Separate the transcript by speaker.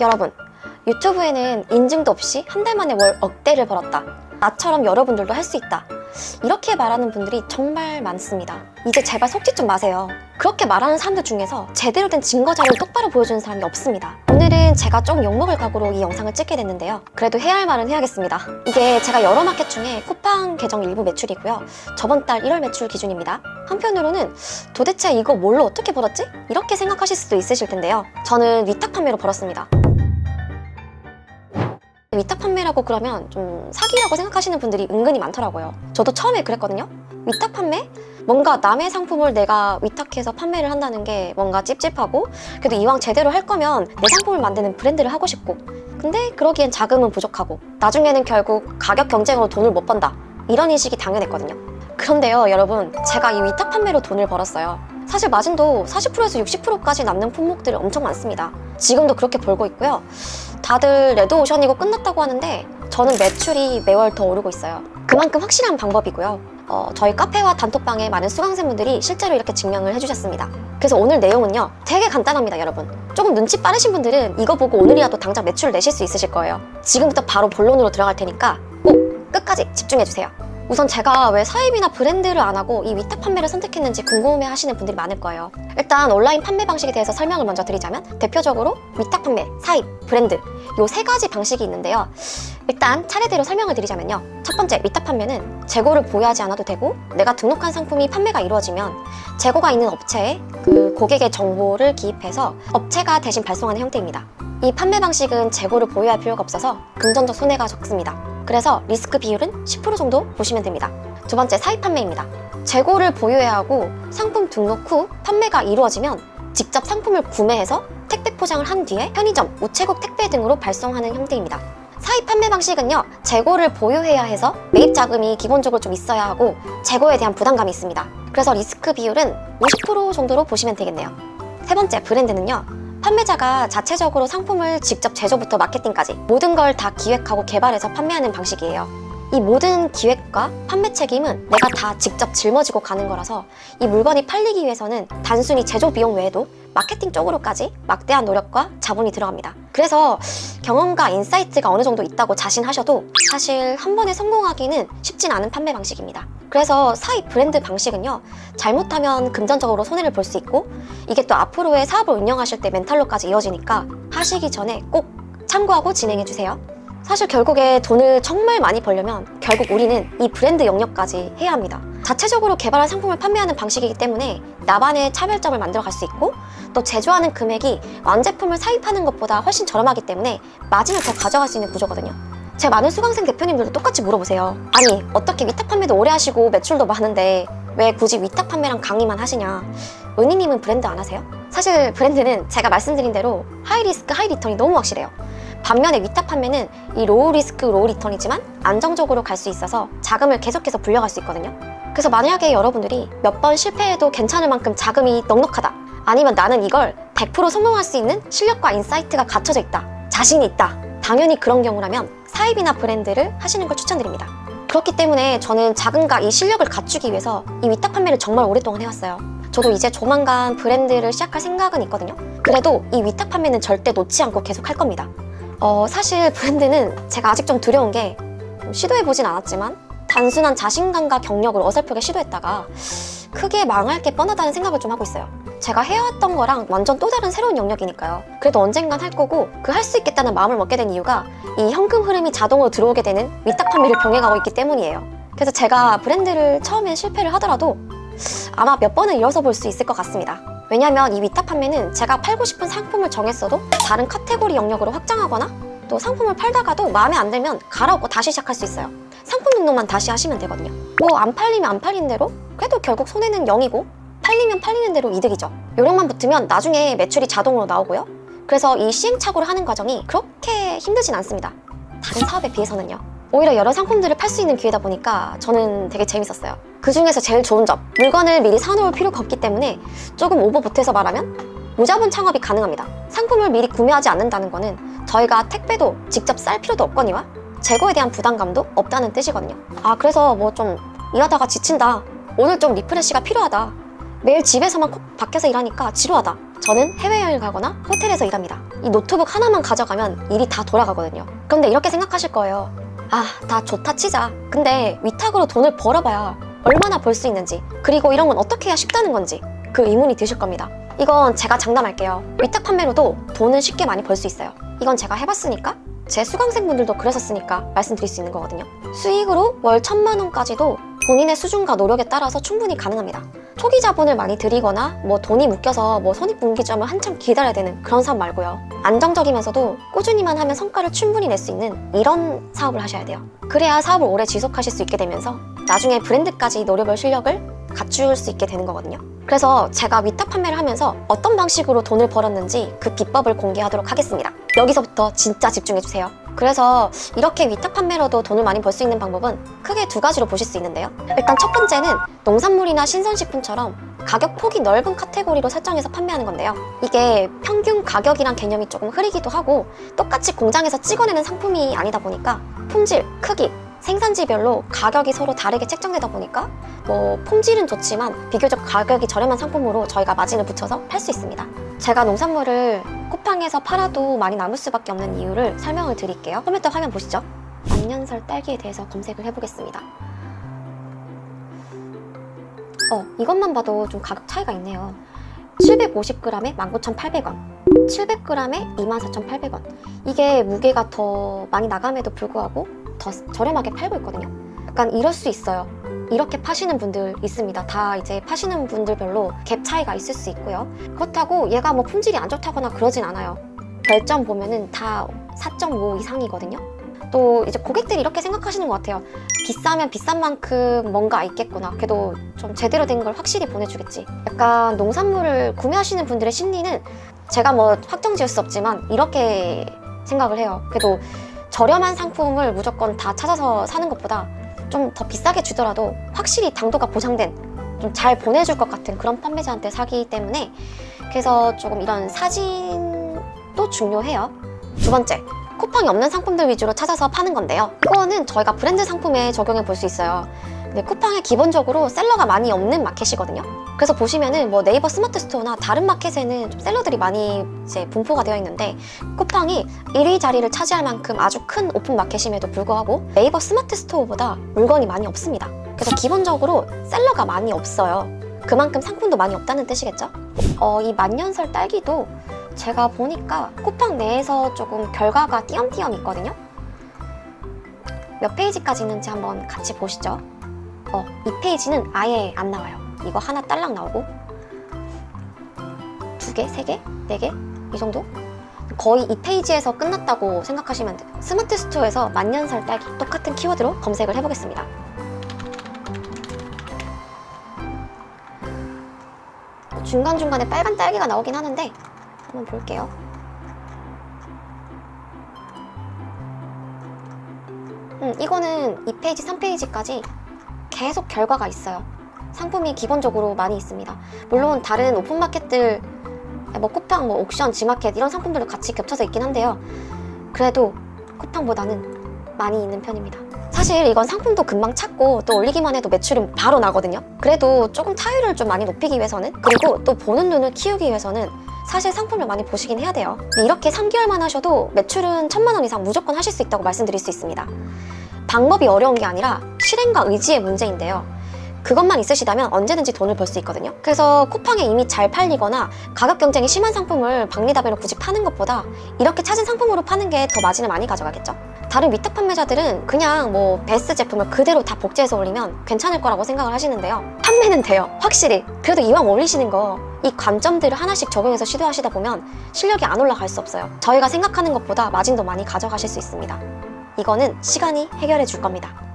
Speaker 1: 여러분, 유튜브에는 인증도 없이 한 달 만에 월 억대를 벌었다. 나처럼 여러분들도 할 수 있다. 이렇게 말하는 분들이 정말 많습니다. 이제 제발 속지 좀 마세요. 그렇게 말하는 사람들 중에서 제대로 된 증거 자료를 똑바로 보여주는 사람이 없습니다. 오늘은 제가 좀 욕먹을 각오로 이 영상을 찍게 됐는데요. 그래도 해야 할 말은 해야겠습니다. 이게 제가 여러 마켓 중에 쿠팡 계정 일부 매출이고요. 저번 달 1월 매출 기준입니다. 한편으로는 도대체 이거 뭘로 어떻게 벌었지? 이렇게 생각하실 수도 있으실 텐데요. 저는 위탁 판매로 벌었습니다. 위탁 판매라고 그러면 좀 사기라고 생각하시는 분들이 은근히 많더라고요. 저도 처음에 그랬거든요. 위탁 판매? 뭔가 남의 상품을 내가 위탁해서 판매를 한다는 게 뭔가 찝찝하고 그래도 이왕 제대로 할 거면 내 상품을 만드는 브랜드를 하고 싶고 근데 그러기엔 자금은 부족하고 나중에는 결국 가격 경쟁으로 돈을 못 번다 이런 인식이 당연했거든요. 그런데요 여러분 제가 이 위탁 판매로 돈을 벌었어요. 사실 마진도 40%에서 60%까지 남는 품목들이 엄청 많습니다. 지금도 그렇게 벌고 있고요. 다들 레드오션이고 끝났다고 하는데 저는 매출이 매월 더 오르고 있어요. 그만큼 확실한 방법이고요. 어, 저희 카페와 단톡방에 많은 수강생분들이 실제로 이렇게 증명을 해주셨습니다. 그래서 오늘 내용은요, 되게 간단합니다, 여러분. 조금 눈치 빠르신 분들은 이거 보고 오늘이라도 당장 매출 내실 수 있으실 거예요. 지금부터 바로 본론으로 들어갈 테니까 꼭 끝까지 집중해주세요. 우선 제가 왜 사입이나 브랜드를 안 하고 이 위탁 판매를 선택했는지 궁금해 하시는 분들이 많을 거예요. 일단 온라인 판매 방식에 대해서 설명을 먼저 드리자면 대표적으로 위탁 판매, 사입, 브랜드 요 세 가지 방식이 있는데요. 일단 차례대로 설명을 드리자면요. 첫 번째 위탁 판매는 재고를 보유하지 않아도 되고 내가 등록한 상품이 판매가 이루어지면 재고가 있는 업체에 그 고객의 정보를 기입해서 업체가 대신 발송하는 형태입니다. 이 판매 방식은 재고를 보유할 필요가 없어서 금전적 손해가 적습니다. 그래서 리스크 비율은 10% 정도 보시면 됩니다. 두 번째 사입 판매입니다. 재고를 보유해야 하고 상품 등록 후 판매가 이루어지면 직접 상품을 구매해서 택배 포장을 한 뒤에 편의점, 우체국 택배 등으로 발송하는 형태입니다. 사입 판매 방식은요, 재고를 보유해야 해서 매입 자금이 기본적으로 좀 있어야 하고 재고에 대한 부담감이 있습니다. 그래서 리스크 비율은 50% 정도로 보시면 되겠네요. 세 번째 브랜드는요, 판매자가 자체적으로 상품을 직접 제조부터 마케팅까지 모든 걸 다 기획하고 개발해서 판매하는 방식이에요. 이 모든 기획과 판매 책임은 내가 다 직접 짊어지고 가는 거라서 이 물건이 팔리기 위해서는 단순히 제조 비용 외에도 마케팅 쪽으로까지 막대한 노력과 자본이 들어갑니다. 그래서 경험과 인사이트가 어느 정도 있다고 자신하셔도 사실 한 번에 성공하기는 쉽진 않은 판매 방식입니다. 그래서 사입 브랜드 방식은요, 잘못하면 금전적으로 손해를 볼 수 있고, 이게 또 앞으로의 사업을 운영하실 때 멘탈로까지 이어지니까 하시기 전에 꼭 참고하고 진행해주세요. 사실 결국에 돈을 정말 많이 벌려면 결국 우리는 이 브랜드 영역까지 해야 합니다. 자체적으로 개발한 상품을 판매하는 방식이기 때문에 나만의 차별점을 만들어 갈 수 있고 또 제조하는 금액이 완제품을 사입하는 것보다 훨씬 저렴하기 때문에 마진을 더 가져갈 수 있는 구조거든요. 제 많은 수강생 대표님들도 똑같이 물어보세요. 아니, 어떻게 위탁 판매도 오래 하시고 매출도 많은데 왜 굳이 위탁 판매랑 강의만 하시냐? 은희님은 브랜드 안 하세요? 사실 브랜드는 제가 말씀드린 대로 하이 리스크 하이 리턴이 너무 확실해요. 반면에 위탁 판매는 이 로우 리스크 로우 리턴이지만 안정적으로 갈 수 있어서 자금을 계속해서 불려갈 수 있거든요. 그래서 만약에 여러분들이 몇 번 실패해도 괜찮을 만큼 자금이 넉넉하다. 아니면 나는 이걸 100% 성공할 수 있는 실력과 인사이트가 갖춰져 있다. 자신이 있다. 당연히 그런 경우라면 사입이나 브랜드를 하시는 걸 추천드립니다. 그렇기 때문에 저는 자금과 이 실력을 갖추기 위해서 이 위탁 판매를 정말 오랫동안 해왔어요. 저도 이제 조만간 브랜드를 시작할 생각은 있거든요. 그래도 이 위탁 판매는 절대 놓지 않고 계속 할 겁니다. 어, 사실 브랜드는 제가 아직 좀 두려운 게 시도해보진 않았지만 단순한 자신감과 경력을 어설프게 시도했다가 크게 망할 게 뻔하다는 생각을 좀 하고 있어요. 제가 해왔던 거랑 완전 또 다른 새로운 영역이니까요. 그래도 언젠간 할 거고 그 할 수 있겠다는 마음을 먹게 된 이유가 이 현금 흐름이 자동으로 들어오게 되는 위탁 판매를 병행하고 있기 때문이에요. 그래서 제가 브랜드를 처음엔 실패를 하더라도 아마 몇 번은 일어서 볼 수 있을 것 같습니다. 왜냐면 이 위탁 판매는 제가 팔고 싶은 상품을 정했어도 다른 카테고리 영역으로 확장하거나 또 상품을 팔다가도 마음에 안 들면 갈아엎고 다시 시작할 수 있어요. 상품 등록만 다시 하시면 되거든요. 뭐 안 팔리면 안 팔린 대로 그래도 결국 손해는 0이고 팔리면 팔리는 대로 이득이죠. 요령만 붙으면 나중에 매출이 자동으로 나오고요. 그래서 이 시행착오를 하는 과정이 그렇게 힘들진 않습니다. 다른 사업에 비해서는요. 오히려 여러 상품들을 팔 수 있는 기회다 보니까 저는 되게 재밌었어요. 그 중에서 제일 좋은 점, 물건을 미리 사놓을 필요가 없기 때문에 조금 오버 보태서 말하면 무자본 창업이 가능합니다. 상품을 미리 구매하지 않는다는 거는 저희가 택배도 직접 쌀 필요도 없거니와 재고에 대한 부담감도 없다는 뜻이거든요. 아, 그래서 뭐 좀 일하다가 지친다. 오늘 좀 리프레시가 필요하다. 매일 집에서만 콕 박혀서 일하니까 지루하다. 저는 해외여행 가거나 호텔에서 일합니다. 이 노트북 하나만 가져가면 일이 다 돌아가거든요. 그런데 이렇게 생각하실 거예요. 아, 다 좋다 치자. 근데 위탁으로 돈을 벌어봐야 얼마나 벌 수 있는지, 그리고 이런 건 어떻게 해야 쉽다는 건지 그 의문이 드실 겁니다. 이건 제가 장담할게요. 위탁 판매로도 돈은 쉽게 많이 벌 수 있어요. 이건 제가 해봤으니까 제 수강생분들도 그러셨으니까 말씀드릴 수 있는 거거든요. 수익으로 월 천만 원까지도 본인의 수준과 노력에 따라서 충분히 가능합니다. 초기 자본을 많이 들이거나 뭐 돈이 묶여서 뭐 손익분기점을 한참 기다려야 되는 그런 사업 말고요. 안정적이면서도 꾸준히만 하면 성과를 충분히 낼 수 있는 이런 사업을 하셔야 돼요. 그래야 사업을 오래 지속하실 수 있게 되면서 나중에 브랜드까지 노려볼 실력을 갖출 수 있게 되는 거거든요. 그래서 제가 위탁 판매를 하면서 어떤 방식으로 돈을 벌었는지 그 비법을 공개하도록 하겠습니다. 여기서부터 진짜 집중해주세요. 그래서 이렇게 위탁 판매로도 돈을 많이 벌 수 있는 방법은 크게 두 가지로 보실 수 있는데요. 일단 첫 번째는 농산물이나 신선식품처럼 가격 폭이 넓은 카테고리로 설정해서 판매하는 건데요. 이게 평균 가격이란 개념이 조금 흐리기도 하고 똑같이 공장에서 찍어내는 상품이 아니다 보니까 품질, 크기, 생산지별로 가격이 서로 다르게 책정되다 보니까 뭐 품질은 좋지만 비교적 가격이 저렴한 상품으로 저희가 마진을 붙여서 팔 수 있습니다. 제가 농산물을 쿠팡에서 팔아도 많이 남을 수밖에 없는 이유를 설명을 드릴게요. 컴퓨터 화면 보시죠. 만년설 딸기에 대해서 검색을 해보겠습니다. 어, 이것만 봐도 좀 가격 차이가 있네요. 750g에 19,800원, 700g에 24,800원. 이게 무게가 더 많이 나감에도 불구하고 더 저렴하게 팔고 있거든요. 약간 이럴 수 있어요. 이렇게 파시는 분들 있습니다. 다 이제 파시는 분들별로 갭 차이가 있을 수 있고요. 그렇다고 얘가 뭐 품질이 안 좋다거나 그러진 않아요. 별점 보면은 다 4.5 이상이거든요. 또 이제 고객들이 이렇게 생각하시는 것 같아요. 비싸면 비싼 만큼 뭔가 있겠구나. 그래도 좀 제대로 된 걸 확실히 보내주겠지. 약간 농산물을 구매하시는 분들의 심리는 제가 뭐 확정 지을 수 없지만 이렇게 생각을 해요. 그래도 저렴한 상품을 무조건 다 찾아서 사는 것보다 좀 더 비싸게 주더라도 확실히 당도가 보장된 좀 잘 보내줄 것 같은 그런 판매자한테 사기 때문에 그래서 조금 이런 사진도 중요해요. 두 번째, 쿠팡이 없는 상품들 위주로 찾아서 파는 건데요. 이거는 저희가 브랜드 상품에 적용해 볼 수 있어요. 근데 쿠팡에 기본적으로 셀러가 많이 없는 마켓이거든요. 그래서 보시면은 뭐 네이버 스마트 스토어나 다른 마켓에는 좀 셀러들이 많이 이제 분포가 되어 있는데 쿠팡이 1위 자리를 차지할 만큼 아주 큰 오픈 마켓임에도 불구하고 네이버 스마트 스토어보다 물건이 많이 없습니다. 그래서 기본적으로 셀러가 많이 없어요. 그만큼 상품도 많이 없다는 뜻이겠죠? 어, 이 만년설 딸기도 제가 보니까 쿠팡 내에서 조금 결과가 띄엄띄엄 있거든요. 몇 페이지까지 있는지 한번 같이 보시죠. 어, 이 페이지는 아예 안 나와요. 이거 하나 딸랑 나오고 두 개, 세 개, 네 개, 이 정도? 거의 이 페이지에서 끝났다고 생각하시면 돼요. 스마트 스토어에서 만년설 딸기 똑같은 키워드로 검색을 해보겠습니다. 중간중간에 빨간 딸기가 나오긴 하는데 한번 볼게요. 음, 이거는 2페이지, 3페이지까지 계속 결과가 있어요. 상품이 기본적으로 많이 있습니다. 물론 다른 오픈마켓들, 뭐 쿠팡, 뭐 옥션, 지마켓 이런 상품들도 같이 겹쳐서 있긴 한데요. 그래도 쿠팡보다는 많이 있는 편입니다. 사실 이건 상품도 금방 찾고 또 올리기만 해도 매출은 바로 나거든요. 그래도 조금 타율을 좀 많이 높이기 위해서는 그리고 또 보는 눈을 키우기 위해서는 사실 상품을 많이 보시긴 해야 돼요. 이렇게 3개월만 하셔도 매출은 천만 원 이상 무조건 하실 수 있다고 말씀드릴 수 있습니다. 방법이 어려운 게 아니라 실행과 의지의 문제인데요. 그것만 있으시다면 언제든지 돈을 벌 수 있거든요. 그래서 쿠팡에 이미 잘 팔리거나 가격 경쟁이 심한 상품을 박리다배로 굳이 파는 것보다 이렇게 찾은 상품으로 파는 게 더 마진을 많이 가져가겠죠. 다른 위탁 판매자들은 그냥 뭐 베스트 제품을 그대로 다 복제해서 올리면 괜찮을 거라고 생각을 하시는데요. 판매는 돼요. 확실히. 그래도 이왕 올리시는 거 이 관점들을 하나씩 적용해서 시도하시다 보면 실력이 안 올라갈 수 없어요. 저희가 생각하는 것보다 마진도 많이 가져가실 수 있습니다. 이거는 시간이 해결해 줄 겁니다.